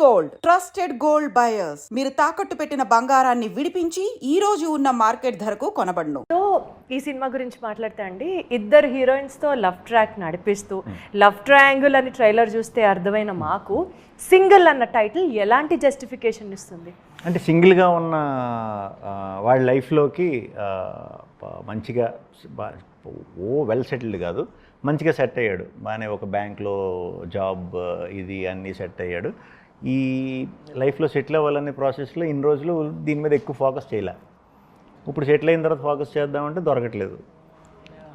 Gold. Trusted gold buyers. మీరు తాకట్టు పెట్టిన బంగారాన్ని విడిపించి ఈ రోజు ఉన్న మార్కెట్ ధరకు కొనబడును. సో ఈ సినిమా గురించి మాట్లాడితే అండి ఇద్దరు హీరోయిన్స్తో లవ్ ట్రాక్ నడిపిస్తూ లవ్ ట్రయాంగిల్ అని ట్రైలర్ చూస్తే అర్థమైన మాకు సింగిల్ అన్న టైటిల్ ఎలాంటి జస్టిఫికేషన్ ఇస్తుంది? అంటే సింగిల్గా ఉన్న ఆ, వాళ్ళ లైఫ్లోకి మంచిగా ఓ వెల్ సెటిల్డ్ కాదు. మంచిగా సెట్ అయ్యాడు. బాగానే ఒక బ్యాంక్లో జాబ్ ఇది అన్నీ సెట్ అయ్యాడు. ఈ లైఫ్లో సెటిల్ అవ్వాలనే ప్రాసెస్లో ఇన్ని రోజులు దీని మీద ఎక్కువ ఫోకస్ చేయలే. ఇప్పుడు సెటిల్ అయిన తర్వాత ఫోకస్ చేద్దామంటే దొరకట్లేదు.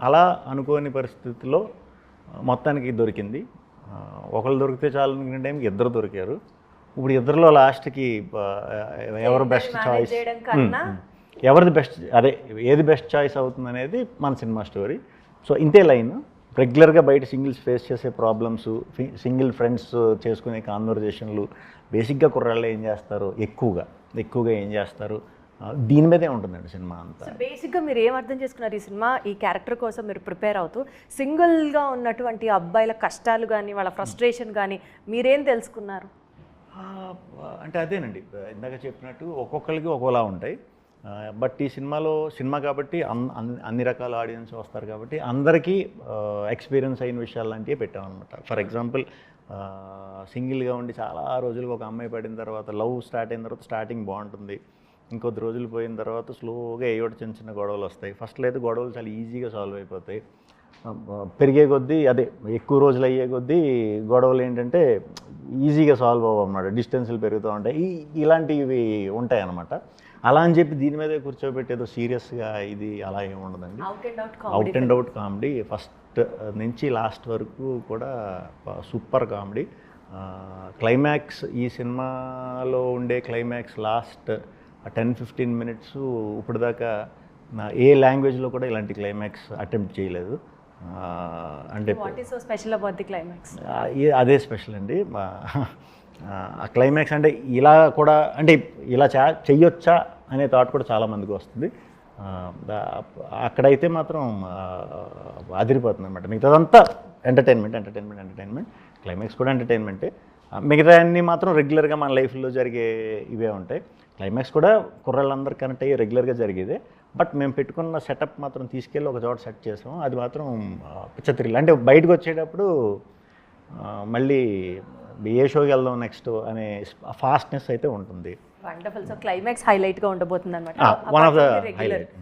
అలా అనుకోని పరిస్థితిలో మొత్తానికి దొరికింది. ఒకళ్ళు దొరికితే చాలు అనుకునే టైంకి ఇద్దరు దొరికారు. ఇప్పుడు ఇద్దరిలో లాస్ట్కి ఎవరు బెస్ట్ చాయిస్ ఎవరిది బెస్ట్ అదే ఏది బెస్ట్ చాయిస్ అవుతుంది అనేది మన సినిమా స్టోరీ. సో ఇంతే లైన్. రెగ్యులర్గా బయట సింగిల్స్ ఫేస్ చేసే ప్రాబ్లమ్స్ సింగిల్ ఫ్రెండ్స్ చేసుకునే కాన్వర్జేషన్లు బేసిక్గా కుర్రాళ్ళు ఏం చేస్తారు? ఎక్కువగా ఎక్కువగా ఏం చేస్తారు? దీని మీదే ఉంటుందండి సినిమా అంతా. బేసిక్గా మీరు ఏం అర్థం చేసుకున్నారు ఈ సినిమా? ఈ క్యారెక్టర్ కోసం మీరు ప్రిపేర్ అవుతూ సింగిల్గా ఉన్నటువంటి అబ్బాయిల కష్టాలు కానీ వాళ్ళ ఫ్రస్ట్రేషన్ కానీ మీరేం తెలుసుకున్నారు? అంటే అదేనండి. ఇందాక చెప్పినట్టు ఒక్కొక్కరికి ఒక్కోలా ఉంటాయి. బట్ ఈ సినిమాలో సినిమా కాబట్టి అన్ అన్- అన్ని రకాల ఆడియన్స్ వస్తారు కాబట్టి అందరికీ ఎక్స్పీరియన్స్ అయిన విషయాలు లాంటివి పెట్టామన్నమాట. ఫర్ ఎగ్జాంపుల్ సింగిల్గా ఉండి చాలా రోజులకు ఒక అమ్మాయి పడిన తర్వాత లవ్ స్టార్ట్ అయిన తర్వాత స్టార్టింగ్ బాగుంటుంది. ఇంకొద్ది రోజులు పోయిన తర్వాత స్లోగా ఏ ఒకటి చిన్న చిన్న గొడవలు వస్తాయి. ఫస్ట్లో అయితే గొడవలు చాలా ఈజీగా సాల్వ్ అయిపోతాయి. పెరిగే కొద్దీ అదే ఎక్కువ రోజులు అయ్యే కొద్దీ గొడవలు ఏంటంటే ఈజీగా సాల్వ్ అవ్వన్నమాట డిస్టెన్స్లు పెరుగుతూ ఉంటాయి. ఇలాంటివి ఉంటాయి అన్నమాట అలా అని చెప్పి దీని మీదే కూర్చోబెట్టి ఏదో సీరియస్గా ఇది అలా ఏమి ఉండదండి. Out and out out and out comedy first నుంచి లాస్ట్ వరకు కూడా సూపర్ కామెడీ. క్లైమాక్స్ ఈ సినిమాలో ఉండే climax last ten fifteen minutes ఇప్పుడు దాకా నా ఏ లాంగ్వేజ్లో కూడా ఇలాంటి క్లైమాక్స్ అటెంప్ట్ చేయలేదు. అంటే స్పెషల్ అబౌట్ ది క్లైమాక్స్ అదే స్పెషల్ అండి. ఆ క్లైమాక్స్ అంటే ఇలా కూడా అంటే ఇలా చా చెయ్యొచ్చా? అనే థాట్ కూడా చాలామందికి వస్తుంది. అక్కడైతే మాత్రం అదిరిపోతుంది అనమాట మిగతాదంతా ఎంటర్టైన్మెంట్ ఎంటర్టైన్మెంట్ ఎంటర్టైన్మెంట్ క్లైమాక్స్ కూడా ఎంటర్టైన్మెంటే మిగతా అన్నీ మాత్రం రెగ్యులర్గా మన లైఫ్లో జరిగే ఇవే ఉంటాయి. క్లైమాక్స్ కూడా కుర్రాళ్ళందరూ కనెక్ట్ అయ్యి రెగ్యులర్గా జరిగేదే. బట్ మేము పెట్టుకున్న సెటప్ మాత్రం తీసుకెళ్ళి ఒక చోట సెట్ చేసాం అది మాత్రం పిచ్చత్రిల్ అంటే బయటకు వచ్చేటప్పుడు మళ్ళీ ఏ షోకి వెళ్దాం నెక్స్ట్ అనే ఫాస్ట్నెస్ అయితే ఉంటుంది. వండర్ఫుల్ సో క్లైమాక్స్ హైలైట్గా ఉండబోతుంది అనమాట వన్ ఆఫ్ ద హైలైట్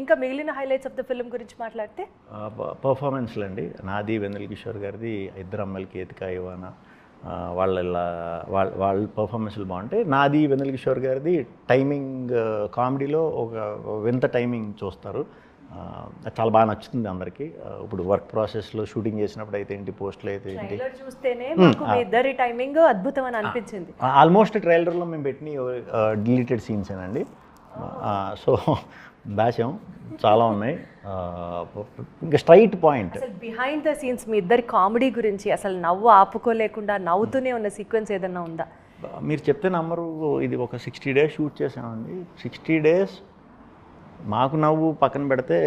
ఇంకా మిగిలిన హైలైట్స్ ఆఫ్ ద ఫిల్మ్ గురించి మాట్లాడితే? పర్ఫార్మెన్స్లు అండి. నాది వెన్నెల కిషోర్ గారిది ఇద్దరు అమ్మాయిలకి ఏతికా ఇవాన. వాళ్ళ వాళ్ళ వాళ్ళ పర్ఫార్మెన్స్లు బాగుంటాయి. నాది వెన్నెల కిషోర్ గారిది టైమింగ్ కామెడీలో ఒక వింత టైమింగ్ చూస్తారు. చాలా బాగా నచ్చుతుంది అందరికీ. ఇప్పుడు వర్క్ ప్రాసెస్లో షూటింగ్ చేసినప్పుడు అయితే ఏంటి పోస్టులు అయితే ఏంటి? చూస్తేనే ఇద్దరి టైమింగ్ అద్భుతం అని అనిపించింది. ఆల్మోస్ట్ ట్రైలర్లో మేము పెట్టిన డిలీటెడ్ సీన్స్ ఏనండి సో దాచాం చాలా ఉన్నాయి. ఇంకా straight point. Behind the scenes మీ ఇద్దరి కామెడీ గురించి అసలు నవ్వు ఆపుకోలేకుండా నవ్వుతూనే ఉన్న సీక్వెన్స్ ఏదన్నా ఉందా? మీరు చెప్తే నమ్మరు ఇది ఒక సిక్స్టీ డేస్ షూట్ చేసామండి సిక్స్టీ డేస్ మాకు నవ్వు పక్కన పెడితే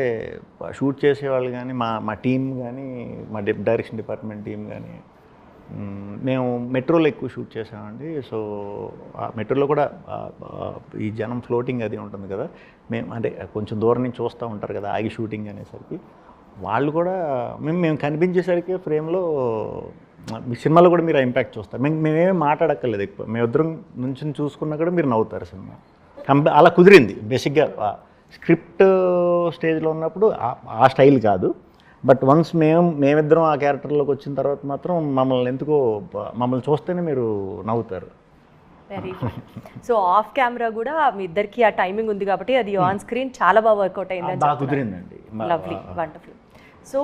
షూట్ చేసేవాళ్ళు కానీ మా మా టీం కానీ మా డి డైరెక్షన్ డిపార్ట్మెంట్ టీం కానీ మేము మెట్రోలో ఎక్కువ షూట్ చేసామండి. సో ఆ మెట్రోలో కూడా ఈ జనం ఫ్లోటింగ్ అది ఉంటుంది కదా. మేము అంటే కొంచెం దూరం నుంచి చూస్తూ ఉంటారు కదా ఆగి షూటింగ్ అనేసరికి. వాళ్ళు కూడా మేము మేము కనిపించేసరికి ఫ్రేమ్లో మీ సినిమాలో కూడా మీరు ఇంపాక్ట్ చూస్తారు. మేము మేమేమి మాట్లాడక్కర్లేదు ఎక్కువ. మేమిద్దరం నుంచి చూసుకున్నా కూడా మీరు నవ్వుతారు సినిమా. కంప అలా కుదిరింది బేసిక్గా స్క్రిప్ట్ స్టేజ్లో ఉన్నప్పుడు ఆ- స్టైల్ కాదు. బట్ వన్స్ మేము మేమిద్దరం ఆ క్యారెక్టర్లోకి వచ్చిన తర్వాత మాత్రం మమ్మల్ని ఎందుకో మమ్మల్ని చూస్తేనే మీరు నవ్వుతారు. వెరీ సో ఆఫ్ కెమెరా కూడా మీ ఇద్దరికి ఆ టైమింగ్ ఉంది కాబట్టి అది ఆన్ స్క్రీన్ చాలా బాగా వర్కౌట్ అయింది కుదిరిందండి. లవ్లీ వండర్ఫుల్ సో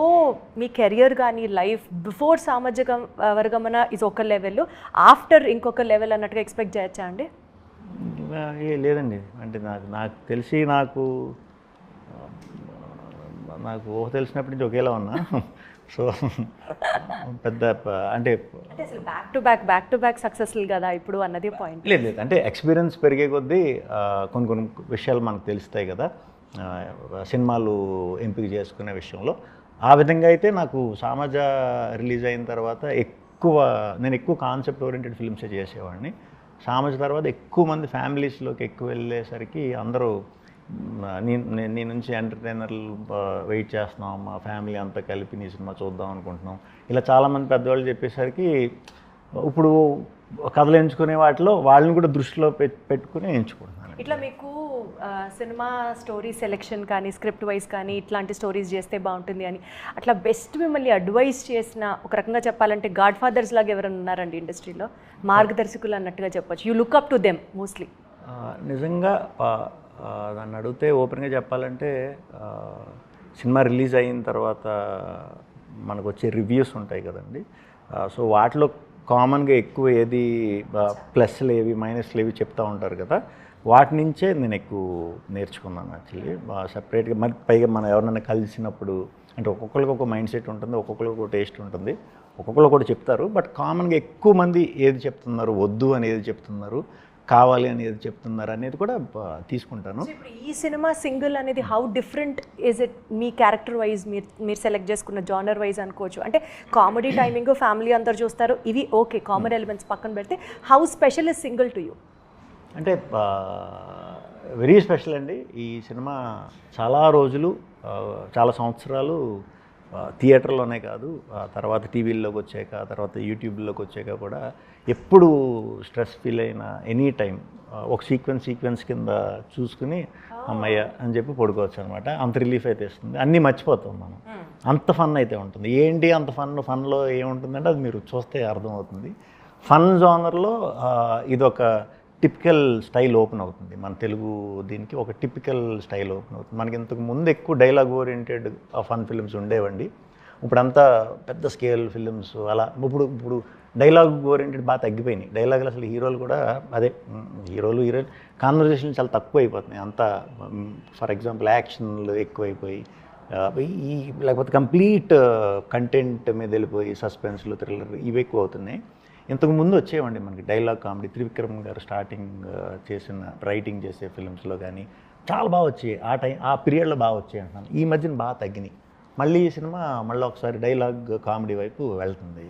మీ కెరియర్ కానీ లైఫ్ బిఫోర్ సామాజిక వర్గమన ఇస్ ఒక లెవెల్ ఆఫ్టర్ ఇంకొక లెవెల్ అన్నట్టుగా ఎక్స్పెక్ట్ చేయొచ్చా అండి? లేదండి. అంటే నాకు నాకు తెలిసి నాకు నాకు ఊహ తెలిసినప్పటి నుంచి ఒకేలా ఉన్నా. సో పెద్ద అంటే back to back back to back successful కదా ఇప్పుడు అన్నది పాయింట్ లేదు లేదు. అంటే ఎక్స్పీరియన్స్ పెరిగే కొద్దీ కొన్ని కొన్ని విషయాలు మనకు తెలుస్తాయి కదా. సినిమాలు ఎంపిక చేసుకునే విషయంలో. ఆ విధంగా అయితే నాకు సామాజ రిలీజ్ అయిన తర్వాత ఎక్కువ నేను ఎక్కువ కాన్సెప్ట్ ఓరియంటెడ్ ఫిల్మ్సే చేసేవాడిని. సామజ తర్వాత ఎక్కువ మంది ఫ్యామిలీస్లోకి ఎక్కువ వెళ్ళేసరికి అందరూ నీ నీ- నుంచి ఎంటర్టైనర్లు వెయిట్ చేస్తున్నాం మా ఫ్యామిలీ అంతా కలిపి నీ సినిమా చూద్దాం అనుకుంటున్నాం. ఇలా చాలామంది పెద్దవాళ్ళు చెప్పేసరికి ఇప్పుడు కథలు ఎంచుకునే వాటిలో వాళ్ళని కూడా దృష్టిలో పెట్టుకుని ఎంచుకుంటున్నాను. ఇట్లా మీకు సినిమా స్టోరీ సెలెక్షన్ కానీ స్క్రిప్ట్ వైజ్ కానీ ఇట్లాంటి స్టోరీస్ చేస్తే బాగుంటుంది అని. అట్లా బెస్ట్ మిమ్మల్ని అడ్వైస్ చేసిన ఒక రకంగా చెప్పాలంటే గాడ్ ఫాదర్స్ లాగా ఎవరైనా ఉన్నారండి ఇండస్ట్రీలో? మార్గదర్శకులు అన్నట్టుగా చెప్పొచ్చు. You look up to them mostly నిజంగా నన్ను దాన్ని అడిగితే ఓపెన్గా చెప్పాలంటే సినిమా రిలీజ్ అయిన తర్వాత మనకు వచ్చే రివ్యూస్ ఉంటాయి కదండి. సో వాటిలో కామన్గా ఎక్కువ ఏది ప్లస్లు ఏవి మైనస్లు ఏవి చెప్తూ ఉంటారు కదా. వాటి నుంచే నేను ఎక్కువ నేర్చుకున్నాను యాక్చువల్లీ సపరేట్గా మరి పైగా మనం ఎవరినైనా కలిసినప్పుడు అంటే ఒక్కొక్కరికి ఒక మైండ్ సెట్ ఉంటుంది ఒక్కొక్కరికి ఒక టేస్ట్ ఉంటుంది. ఒక్కొక్కరు కూడా చెప్తారు బట్ కామన్గా ఎక్కువ మంది ఏది చెప్తున్నారు వద్దు అని ఏది చెప్తున్నారు కావాలి అని ఏది చెప్తున్నారు అనేది కూడా తీసుకుంటాను. ఈ సినిమా సింగిల్ అనేది హౌ డిఫరెంట్ ఇస్ ఇట్ మీ క్యారెక్టర్ వైజ్ మీరు మీరు సెలెక్ట్ చేసుకున్న జానర్ వైజ్ అనుకోవచ్చు. అంటే కామెడీ టైమింగ్ ఫ్యామిలీ అందరు చూస్తారు. ఇవి ఓకే కామెడీ ఎలిమెంట్స్ పక్కన పెడితే how special is single to you అంటే వెరీ స్పెషల్ అండి. ఈ సినిమా చాలా రోజులు చాలా సంవత్సరాలు థియేటర్లోనే కాదు ఆ తర్వాత టీవీల్లోకి వచ్చాక తర్వాత యూట్యూబ్లోకి వచ్చాక కూడా ఎప్పుడు స్ట్రెస్ ఫీల్ అయినా ఎనీ టైం ఒక సీక్వెన్స్ సీక్వెన్స్ కింద చూసుకుని అమ్మయ్య అని చెప్పి పడుకోవచ్చు అనమాట. అంత రిలీఫ్ అయితే ఇస్తుంది. అన్నీ మర్చిపోతాం మనం. అంత ఫన్ అయితే ఉంటుంది. ఏంటి అంత ఫన్? ఫన్లో ఏముంటుందంటే అది మీరు చూస్తే అర్థమవుతుంది. ఫన్ జోనర్లో ఇదొక టిపికల్ స్టైల్ ఓపెన్ అవుతుంది. మన తెలుగు దీనికి ఒక టిపికల్ స్టైల్ ఓపెన్ అవుతుంది. మనకి ఇంతకు ముందు ఎక్కువ డైలాగ్ ఓరియంటెడ్ ఫన్ ఫిల్మ్స్ ఉండేవండి. ఇప్పుడంతా పెద్ద స్కేల్ ఫిల్మ్స్ అలా ఇప్పుడు ఇప్పుడు డైలాగ్ ఓరియంటెడ్ బాగా తగ్గిపోయినాయి. డైలాగులు అసలు హీరోలు కూడా అదే హీరోలు హీరోయిన్ కాన్వర్జేషన్ చాలా తక్కువ అయిపోతున్నాయి అంతా ఫర్ ఎగ్జాంపుల్ యాక్షన్లు ఎక్కువైపోయి ఈ లేకపోతే కంప్లీట్ కంటెంట్ మీద వెళ్ళిపోయి సస్పెన్స్లు థ్రిల్లర్ ఇవి ఎక్కువ అవుతున్నాయి ఇంతకు ముందు వచ్చేవండి మనకి డైలాగ్ కామెడీ. త్రివిక్రమ్ గారు స్టార్టింగ్ చేసిన రైటింగ్ చేసే ఫిల్మ్స్లో కానీ చాలా బాగా వచ్చాయి. ఆ టైం ఆ పీరియడ్లో బాగా వచ్చాయి అంటున్నాను. ఈ మధ్యన బాగా తగ్గినాయి. మళ్ళీ ఈ సినిమా మళ్ళీ ఒకసారి డైలాగ్ కామెడీ వైపు వెళ్తుంది.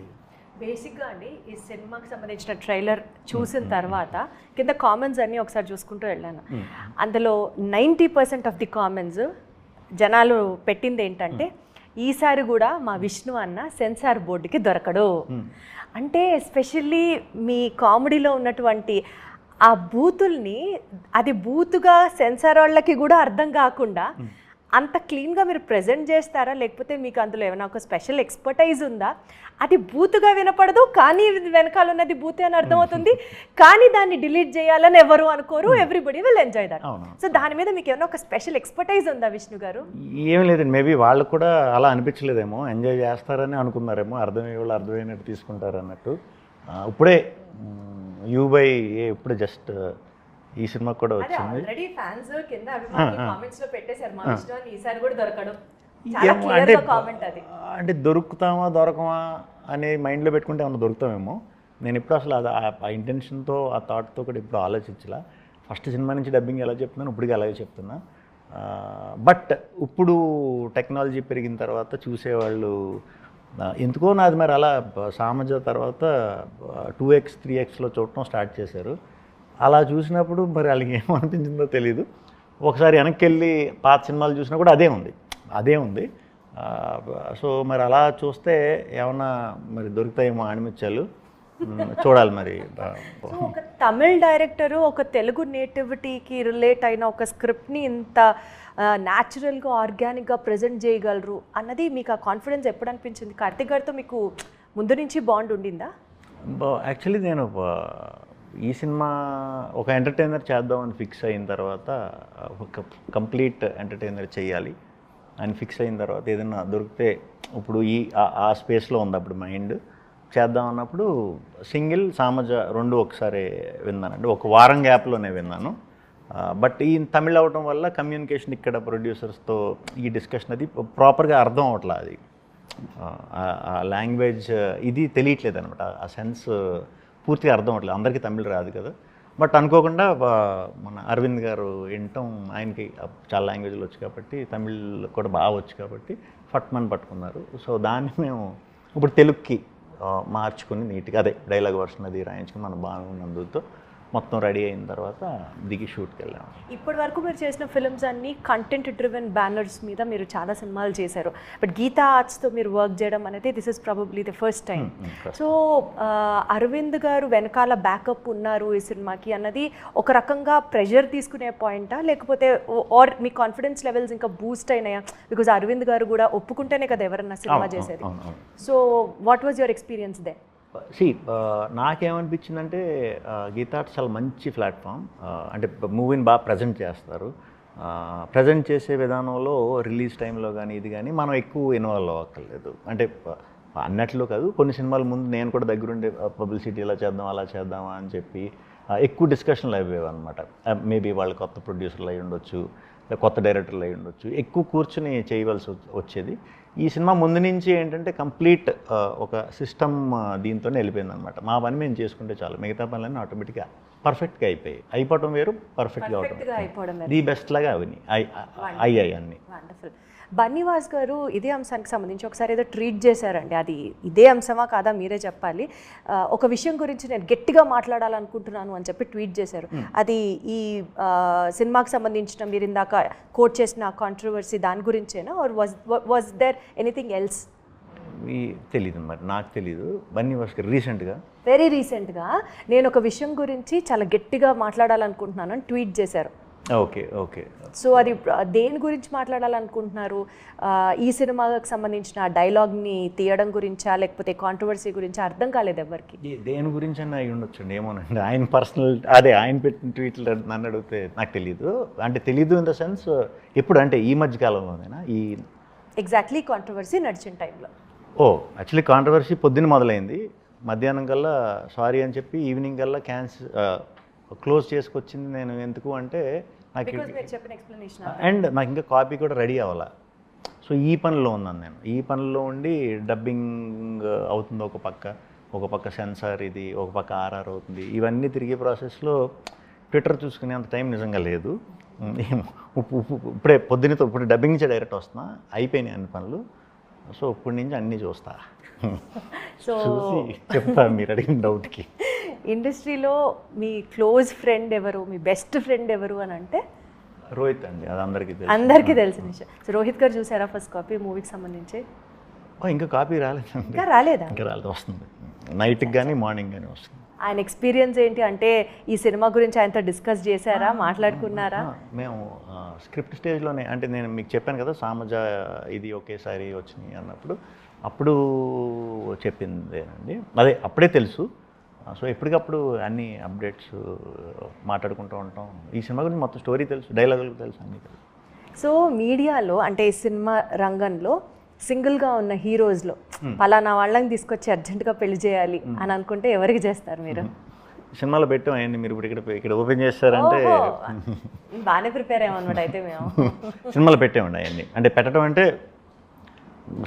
బేసిక్గా అండి ఈ సినిమాకి సంబంధించిన ట్రైలర్ చూసిన తర్వాత కింద కామెంట్స్ అన్నీ ఒకసారి చూసుకుంటూ వెళ్ళాను. అందులో ninety percent of the comments జనాలు పెట్టింది ఏంటంటే ఈసారి కూడా మా విష్ణు అన్న సెన్సార్ బోర్డుకి దొరకడు. అంటే ఎస్పెషల్లీ మీ కామెడీలో ఉన్నటువంటి ఆ బూతుల్ని అది బూతుగా సెన్సార్ వాళ్ళకి కూడా అర్థం కాకుండా అంత క్లీన్గా మీరు ప్రజెంట్ చేస్తారా? లేకపోతే మీకు అందులో ఏమైనా ఒక స్పెషల్ ఎక్స్పర్టైజ్ ఉందా? అది బూతుగా వినపడదు కానీ వెనకాల ఉన్నది బూతే అని అర్థమవుతుంది. కానీ దాన్ని డిలీట్ చేయాలని ఎవరు అనుకోరు everybody will enjoy that. So దాని మీద మీకు ఏమైనా ఒక స్పెషల్ ఎక్స్పర్టైజ్ ఉందా విష్ణు గారు? ఏం లేదండి మేబీ వాళ్ళకు కూడా అలా అనిపించలేదేమో ఎంజాయ్ చేస్తారని అనుకున్నారేమో అర్థమయ్యే వాళ్ళు అర్థమైనట్టు తీసుకుంటారు అన్నట్టు ఇప్పుడే యూబై ఇప్పుడే జస్ట్ ఈ సినిమా కూడా అదే వచ్చింది. ఆల్రెడీ ఫ్యాన్స్ కింద. కామెంట్స్లో పెట్టేశారు. మా విష్ణు అని ఈసారి కూడా దొరకడు. అంటే కామెంట్ అది. అంటే దొరుకుతామా దొరకమా అనే మైండ్లో పెట్టుకుంటే ఏమన్నా దొరుకుతామేమో. నేను ఇప్పుడు అసలు అది ఆ- ఇంటెన్షన్తో ఆ థాట్తో కూడా ఇప్పుడు ఆలోచించలా. ఫస్ట్ సినిమా నుంచి డబ్బింగ్ ఎలా చెప్తున్నాను ఇప్పటికీ అలాగే చెప్తున్నా. బట్ ఇప్పుడు టెక్నాలజీ పెరిగిన తర్వాత చూసేవాళ్ళు ఎందుకో నాది మరి అలా సామజ తర్వాత టూ ఎక్స్ త్రీ ఎక్స్లో చూడటం స్టార్ట్ చేశారు. అలా చూసినప్పుడు మరి వాళ్ళకి ఏమనిపించిందో తెలీదు. ఒకసారి వెనక్కి వెళ్ళి పాత సినిమాలు చూసినా కూడా అదే ఉంది. అదే ఉంది. సో మరి అలా చూస్తే ఏమన్నా మరి దొరుకుతాయేమో ఆణిమిత్యాలు మ్, చూడాలి మరి. ఒక తమిళ్ డైరెక్టరు ఒక తెలుగు నేటివిటీకి రిలేట్ అయిన ఒక స్క్రిప్ట్ని ఇంత న్యాచురల్గా ఆర్గానిక్గా ప్రజెంట్ చేయగలరు అన్నది మీకు ఆ కాన్ఫిడెన్స్ ఎప్పుడు అనిపించింది? కార్తిక్ గారితో మీకు ముందు నుంచి బాండ్ ఉండిందా? యాక్చువల్లీ నేను ఈ సినిమా ఒక ఎంటర్టైనర్ చేద్దామని ఫిక్స్ అయిన తర్వాత ఒక కంప్లీట్ ఎంటర్టైనర్ చేయాలి అని ఫిక్స్ అయిన తర్వాత ఏదైనా దొరికితే ఇప్పుడు ఈ ఆ- ఆ స్పేస్లో ఉంది అప్పుడు మైండ్. చేద్దాం అన్నప్పుడు సింగిల్ సామజ రెండు ఒకసారి విన్నానండి. ఒక వారం గ్యాప్లోనే విన్నాను. బట్ ఈ తమిళ్ అవటం వల్ల కమ్యూనికేషన్ ఇక్కడ ప్రొడ్యూసర్స్తో ఈ డిస్కషన్ అది ప్రాపర్గా అర్థం అవట్లా అది. ఆ లాంగ్వేజ్ ఇది తెలియట్లేదు అనమాట ఆ సెన్స్ పూర్తిగా అర్థం అవ్వట్లేదు. అందరికీ తమిళ్ రాదు కదా. బట్ అనుకోకుండా మన అరవింద్ గారు వినటం ఆయనకి చాలా లాంగ్వేజ్లు వచ్చు కాబట్టి తమిళ్ కూడా బాగా వచ్చు కాబట్టి ఫట్మన్ పట్టుకున్నారు. సో దాన్ని మేము ఇప్పుడు తెలుగుకి మార్చుకుని నీట్గా అదే డైలాగ్ వర్షన్ అది రాయించుకుని మన బాగున్నందుతో మొత్తం రెడీ అయిన తర్వాత దిగి షూట్కి వెళ్ళాము ఇప్పటి వరకు మీరు చేసిన ఫిల్మ్స్ అన్ని కంటెంట్ డ్రివెన్ బ్యానర్స్ మీద మీరు చాలా సినిమాలు చేశారు. బట్ గీతా ఆర్ట్స్తో మీరు వర్క్ చేయడం అనేది this is probably the first time so Aravind garu వెనకాల బ్యాకప్ ఉన్నారు ఈ సినిమాకి అన్నది ఒక రకంగా ప్రెషర్ తీసుకునే పాయింటా లేకపోతే ఆర్ మీ కాన్ఫిడెన్స్ లెవెల్స్ ఇంకా బూస్ట్ అయినాయా? బికాజ్ అరవింద్ గారు కూడా ఒప్పుకుంటేనే కదా ఎవరన్నా సినిమా చేసేది. So what was your experience they see uh, నాకేమనిపించిందంటే uh, గీతాట్ చాలా మంచి ప్లాట్ఫామ్ uh, అంటే మూవీని బాగా ప్రజెంట్ చేస్తారు. ప్రజెంట్ చేసే విధానంలో రిలీజ్ టైంలో కానీ ఇది కానీ మనం ఎక్కువ ఇన్వాల్వ్ అవ్వక్కర్లేదు. అంటే అన్నట్లు కాదు కొన్ని సినిమాల ముందు నేను కూడా దగ్గరుండే పబ్లిసిటీ ఇలా చేద్దాం అలా చేద్దామా అని చెప్పి ఎక్కువ డిస్కషన్లు అయిపోయావు అనమాట మేబీ వాళ్ళు కొత్త ప్రొడ్యూసర్లు అయి ఉండొచ్చు కొత్త డైరెక్టర్లు అయి ఉండొచ్చు ఎక్కువ కూర్చుని చేయవలసి వచ్చేది ఈ సినిమా ముందు నుంచి ఏంటంటే కంప్లీట్ ఒక సిస్టమ్ దీంతోనే వెళ్ళిపోయింది అనమాట మా పని మేము చేసుకుంటే చాలు. మిగతా పనులన్నీ ఆటోమేటిక్గా పర్ఫెక్ట్గా అయిపోయాయి. అయిపోవటం వేరు పర్ఫెక్ట్గా అవటం అయిపోవడం ది బెస్ట్ లాగా అవి అయ్యాయి అన్ని. వండర్ఫుల్. బన్నీవాస్ గారు ఇదే అంశానికి సంబంధించి ఒకసారి ఏదో ట్రీట్ చేశారండి. అది ఇదే అంశమా కాదా మీరే చెప్పాలి. ఒక విషయం గురించి నేను గట్టిగా మాట్లాడాలనుకుంటున్నాను అని చెప్పి ట్వీట్ చేశారు. అది ఈ సినిమాకి సంబంధించిన మీరు ఇందాక కోట్ చేసిన కాంట్రవర్సీ దాని గురించేనా? Or was was there anything else తెలీదు మరి నాకు తెలీదు. బన్నీ వాస్కర్ రీసెంట్గా వెరీ రీసెంట్గా నేను ఒక విషయం గురించి చాలా గట్టిగా మాట్లాడాలనుకుంటున్నాను అని ట్వీట్ చేశారు. Okay okay. సో అది దేని గురించి మాట్లాడాలనుకుంటున్నారు? ఈ సినిమాకి సంబంధించిన డైలాగ్ని తీయడం గురించా లేకపోతే కాంట్రవర్సీ గురించి అర్థం కాలేదు ఎవరికి? దేని గురించి అన్న అయి ఉండొచ్చండి ఏమోనండి. ఆయన పర్సనల్ అదే ఆయన పెట్టిన ట్వీట్లు నన్ను అడిగితే నాకు తెలియదు అంటే తెలీదు ఇన్ ద సెన్స్ ఎప్పుడు అంటే ఈ మధ్య కాలంలోనేనా? ఈ ఎగ్జాక్ట్లీ కాంట్రవర్సీ నడిచిన టైంలో ఓ యాక్చువల్లీ కాంట్రవర్సీ పొద్దున్న మొదలైంది. మధ్యాహ్నం కల్లా సారీ అని చెప్పి ఈవినింగ్ కల్లా క్యాన్సిల్ క్లోజ్ చేసుకొచ్చింది నేను ఎందుకు అంటే నాకు అండ్ నాకు ఇంకా కాపీ కూడా రెడీ అవ్వాల. సో ఈ పనిలో ఉన్నాను నేను. ఈ పనిలో ఉండి డబ్బింగ్ అవుతుంది ఒక పక్క ఒక పక్క సెన్సార్ ఇది ఒక పక్క ఆర్ఆర్ అవుతుంది. ఇవన్నీ తిరిగే ప్రాసెస్లో ట్విట్టర్ చూసుకునే అంత టైం నిజంగా లేదు. ఇప్పుడే పొద్దున్నతో ఇప్పుడు డబ్బింగ్ నుంచి డైరెక్ట్ వస్తున్నా అయిపోయినాయి అన్ని పనులు. సో ఇప్పటి నుంచి అన్నీ చూస్తా. చూసి చెప్తా మీరు అడిగిన డౌట్కి ఇండస్ట్రీలో మీ క్లోజ్ ఫ్రెండ్ ఎవరు మీ బెస్ట్ ఫ్రెండ్ ఎవరు అని అంటే? రోహిత్ అండి అది అందరికీ తెలుసు. అందరికీ తెలిసిన విషయం సో రోహిత్ గారు చూసారా ఫస్ట్ కాపీ మూవీకి సంబంధించి? ఇంకా కాపీ రాలేదండి. ఇంకా రాలేదా? ఇంకా రాలేదు వస్తుంది. నైట్కి కానీ మార్నింగ్ కానీ వస్తుంది. ఆయన ఎక్స్పీరియన్స్ ఏంటి? అంటే ఈ సినిమా గురించి ఆయనతో డిస్కస్ చేశారా? మాట్లాడుకున్నారా? మేము స్క్రిప్ట్ స్టేజ్లోనే అంటే నేను మీకు చెప్పాను కదా సామజ ఇది ఒకేసారి వచ్చినాయి అన్నప్పుడు అప్పుడు చెప్పిందేనండి అదే అప్పుడే తెలుసు. సో ఎప్పటికప్పుడు అన్ని అప్డేట్స్ మాట్లాడుకుంటూ ఉంటాం. ఈ సినిమా గురించి మొత్తం స్టోరీ తెలుసు డైలాగులు తెలుసు అన్నీ తెలుసు. సో మీడియాలో అంటే ఈ సినిమా రంగంలో సింగిల్గా ఉన్న హీరోస్లో పలానా వాళ్ళని తీసుకొచ్చి అర్జెంటుగా పెళ్ళి చేయాలి అని అనుకుంటే ఎవరికి చేస్తారు మీరు? సినిమాలో పెట్టాం అయ్యండి మీరు ఇప్పుడు ఇక్కడ ఇక్కడ ఓపెన్ చేస్తారంటే బాగానే ప్రిపేర్ అయ్యామన్నమాట అయితే మేము. సినిమాలో పెట్టామండి అవన్నీ అంటే పెట్టడం అంటే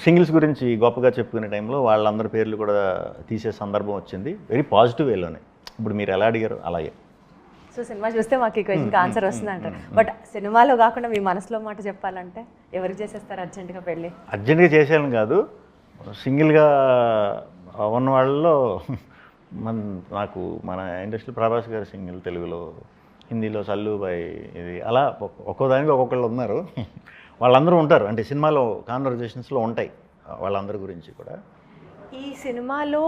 సింగిల్స్ గురించి గొప్పగా చెప్పుకునే టైంలో వాళ్ళందరి పేర్లు కూడా తీసే సందర్భం వచ్చింది. వెరీ పాజిటివ్ వేలోనే ఇప్పుడు మీరు ఎలా అడిగారు అలాగే. సో సినిమా చూస్తే మాకు ఈ క్వశ్చన్కి ఆన్సర్ వస్తుంది అంటారు బట్ సినిమాలో కాకుండా మీ మనసులో మాట చెప్పాలంటే ఎవరికి చేసేస్తారు అర్జెంటుగా పెళ్ళి? అర్జెంట్గా చేసేయాలని కాదు. సింగిల్గా ఉన్న వాళ్ళలో మన నాకు మన ఇండస్ట్రీ ప్రభాస్ గారు సింగిల్ తెలుగులో హిందీలో సల్లుబాయ్ ఇది అలా ఒక్- ఒక్కో దానికి ఒక్కొక్కళ్ళు ఉన్నారు. వాళ్ళందరూ ఉంటారు. అంటే సినిమాలో కాన్వర్జేషన్స్లో ఉంటాయి. వాళ్ళందరి గురించి కూడా. ఈ సినిమాలో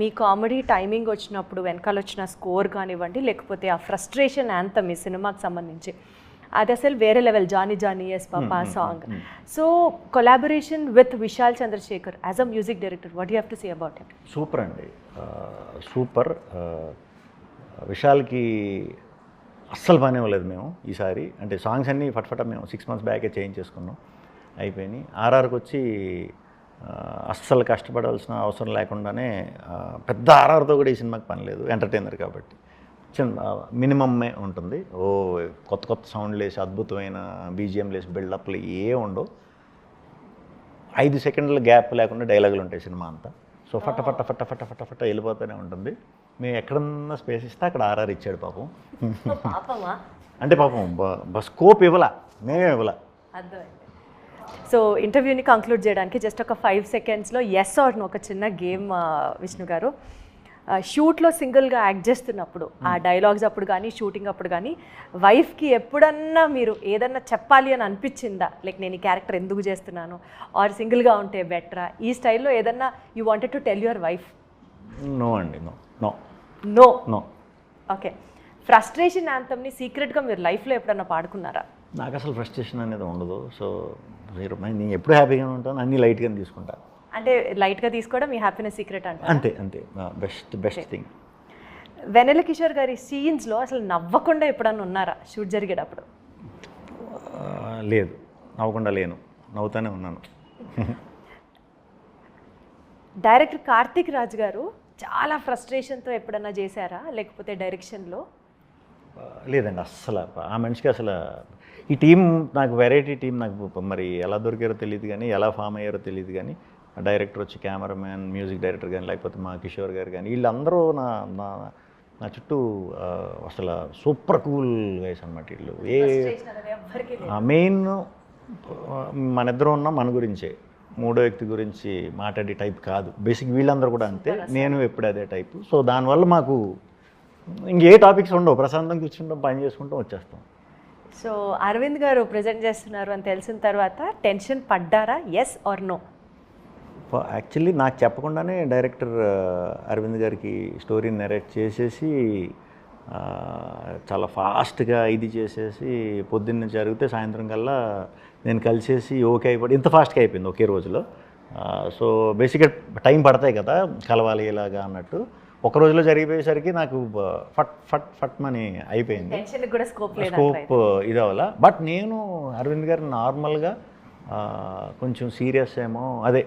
మీ కామెడీ టైమింగ్ వచ్చినప్పుడు వెనకాల వచ్చిన స్కోర్ కానివ్వండి లేకపోతే ఆ ఫ్రస్ట్రేషన్ యాంథమ్ ఈ సినిమాకి సంబంధించి అది అసలు వేరే level. Johnny Johnny yes papa song. So collaboration with Vishal Chandrasekhar as a music director what you have to see about him super అండి. సూపర్. విశాల్కి అస్సలు పని ఇవ్వలేదు మేము ఈసారి. అంటే సాంగ్స్ అన్నీ ఫట్ఫట మేము సిక్స్ మంత్స్ బ్యాకే చేంజ్ చేసుకున్నాం. అయిపోయినాయి. ఆర్ఆర్కి వచ్చి అస్సలు కష్టపడాల్సిన అవసరం లేకుండానే పెద్ద ఆర్ఆర్తో కూడా ఈ సినిమాకి పని లేదు. ఎంటర్టైనర్ కాబట్టి. చిన్న మినిమమ్మే ఉంటుంది. ఓ కొత్త కొత్త సౌండ్లు వేసి అద్భుతమైన బీజిఎంలు వేసి బిల్డప్లు ఏ ఉండవు. ఐదు సెకండ్ల గ్యాప్ లేకుండా డైలాగులు ఉంటాయి సినిమా అంతా. సో ఫట్ట ఫట్ట ఫట్ట ఫట్ట ఫట్ట ఫట్ట వెళ్ళిపోతూనే ఉంటుంది. మేము ఎక్కడన్నా స్పేస్ ఇస్తే అక్కడ ఆర్ఆర్ ఇచ్చాడు పాపం. పాపమా? అంటే పాపం స్కోప్ ఇవ్వలా. మేమే ఇవ్వలా. సో ఇంటర్వ్యూని కంక్లూడ్ చేయడానికి జస్ట్ ఒక ఫైవ్ సెకండ్స్లో ఎస్ ఆర్ ఒక చిన్న గేమ్ విష్ణు గారు. షూట్లో సింగిల్గా యాక్ట్ చేస్తున్నప్పుడు ఆ డైలాగ్స్ అప్పుడు కానీ షూటింగ్ అప్పుడు కానీ వైఫ్కి ఎప్పుడన్నా మీరు ఏదన్నా చెప్పాలి అని అనిపించిందా? లైక్ నేను ఈ క్యారెక్టర్ ఎందుకు చేస్తున్నాను? ఆర్ సింగిల్గా ఉంటే బెటరా ఈ స్టైల్లో ఏదన్నా you wanted to tell your wife no అండి no no no no okay frustration యాంథమ్ని సీక్రెట్గా మీరు లైఫ్లో ఎప్పుడన్నా పాడుకున్నారా? నాకు అసలు ఫ్రస్ట్రేషన్ అనేది ఉండదు. సో మీరు నేను ఎప్పుడు హ్యాపీగానే ఉంటాను. అన్నీ లైట్గానే తీసుకుంటా. అంటే లైట్గా తీసుకోవడం మీ హ్యాపీనెస్ సీక్రెట్ అంట అంతే అంతే. Best best thing Vennela Kishore garu సీన్స్లో అసలు నవ్వకుండా ఎప్పుడన్నా ఉన్నారా? షూట్ జరిగేటప్పుడు. లేదు. నవ్వకుండా లేను. నవ్వుతానే ఉన్నాను. డైరెక్టర్ కార్తిక్ రాజ్ గారు చాలా ఫ్రస్ట్రేషన్తో ఎప్పుడన్నా చేశారా? లేకపోతే డైరెక్షన్లో? లేదండి అస్సలు ఆ మనిషికి అసలు ఈ టీం నాకు వెరైటీ టీం నాకు మరి ఎలా దొరికారో తెలియదు కానీ ఎలా ఫామ్ అయ్యారో తెలియదు కానీ డైరెక్టర్ వచ్చి కెమెరామ్యాన్ మ్యూజిక్ డైరెక్టర్ కానీ లేకపోతే మా కిషోర్ గారు కానీ వీళ్ళందరూ నా నా నా చుట్టూ అసలు సూపర్ కూల్ గైస్ అనమాట వీళ్ళు. ఏ మెయిన్ మన ఇద్దరు ఉన్న మన గురించే. మూడో వ్యక్తి గురించి మాట్లాడే టైప్ కాదు. బేసిక్ వీళ్ళందరూ కూడా అంతే. నేను ఎప్పుడు అదే టైపు. సో దానివల్ల మాకు ఇంకే టాపిక్స్ ఉండవు. ప్రశాంతం కూర్చుంటాం పని చేసుకుంటాం వచ్చేస్తాం. సో అరవింద్ గారు ప్రజెంట్ చేస్తున్నారు అని తెలిసిన తర్వాత టెన్షన్ పడ్డారా? ఎస్ ఆర్ నో యాక్చువల్లీ నాకు చెప్పకుండానే డైరెక్టర్ అరవింద్ గారికి స్టోరీ నెరేట్ చేసేసి చాలా ఫాస్ట్గా ఇది చేసేసి పొద్దున్న జరిగితే సాయంత్రం కల్లా నేను కలిసేసి ఓకే అయిపోయి ఇంత ఫాస్ట్గా అయిపోయింది ఒకే రోజులో. సో బేసిక్గా టైం పడతాయి కదా కలవాలి ఇలాగా అన్నట్టు. ఒక రోజులో జరిగిపోయేసరికి నాకు ఫట్ ఫట్ ఫట్ మని అయిపోయింది. స్కోప్ ఇది అవ్వాల బట్ నేను అరవింద్ గారు నార్మల్గా కొంచెం సీరియస్ ఏమో అదే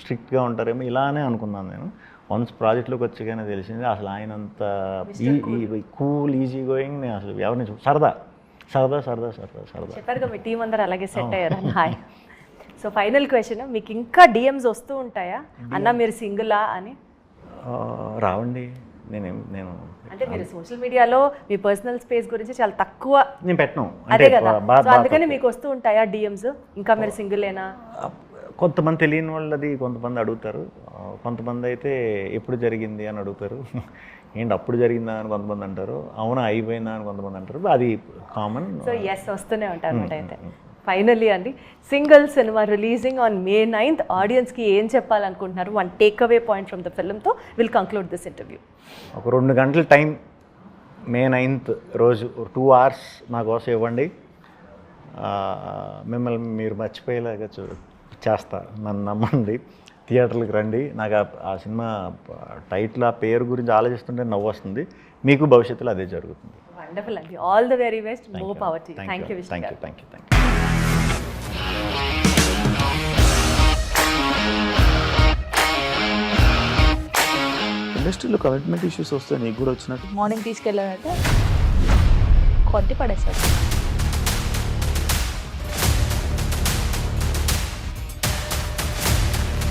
స్ట్రిక్ట్గా ఉంటారేమో ఇలానే అనుకున్నాను నేను. వన్స్ ప్రాజెక్ట్లోకి వచ్చాకనే తెలిసింది అసలు ఆయన అంత కూల్ ఈజీ గోయింగ్ నేను అసలు ఎవరిని సరదా సరదా సరదా సరదా సరదా. చెప్పారుగా మీ టీం అందరూ అలాగే సెట్ అయ్యారు? హాయ్. సో ఫైనల్ క్వశ్చన్ మీకు ఇంకా డిఎమ్స్ వస్తూ ఉంటాయా? అన్న మీరు సింగిలా అని? రావండి. నేనేం నేను అంటే మీరు సోషల్ మీడియాలో మీ పర్సనల్ స్పేస్ గురించి చాలా తక్కువ నేను పెట్టను. అదే కదా. అందుకని మీకు వస్తూ ఉంటాయా డిఎమ్స్ ఇంకా మీరు సింగిలేనా కొంతమంది తెలియని వాళ్ళది కొంతమంది అడుగుతారు. కొంతమంది అయితే ఎప్పుడు జరిగింది అని అడుగుతారు. ఏంటి అప్పుడు జరిగిందా అని కొంతమంది అంటారు. అవునా అయిపోయిందా అని కొంతమంది అంటారు. అది కామన్. సో ఎస్ వస్తూనే ఉంటారు అయితే. ఫైనల్లీ అండి single cinema releasing on May ninth ఆడియన్స్కి ఏం చెప్పాలనుకుంటున్నారు? One take away point from the ఫిల్మ్తో will conclude this interview ఒక రెండు గంటల టైం మే నైన్త్ రోజు టూ అవర్స్ నా కోసం ఇవ్వండి. మిమ్మల్ని మీరు మర్చిపోయేలాగా చూ చేస్తా నన్ను నమ్మండి. థియేటర్లకు రండి. నాకు ఆ- సినిమా టైటిల్ ఆ పేరు గురించి ఆలోచిస్తుంటే నవ్వు వస్తుంది మీకు భవిష్యత్తులో అదే జరుగుతుంది. వండర్ఫుల్ అండి. ఆల్ ద వెరీ బెస్ట్ మో పవర్ tea thank you thank you thank you thank you ఇండస్ట్రీలో కమిట్మెంట్ ఇష్యూస్ వస్తే నీకు కూడా వచ్చినట్టు? మార్నింగ్ తీసుకెళ్ళాడంటే కొట్టి పడేశాడు.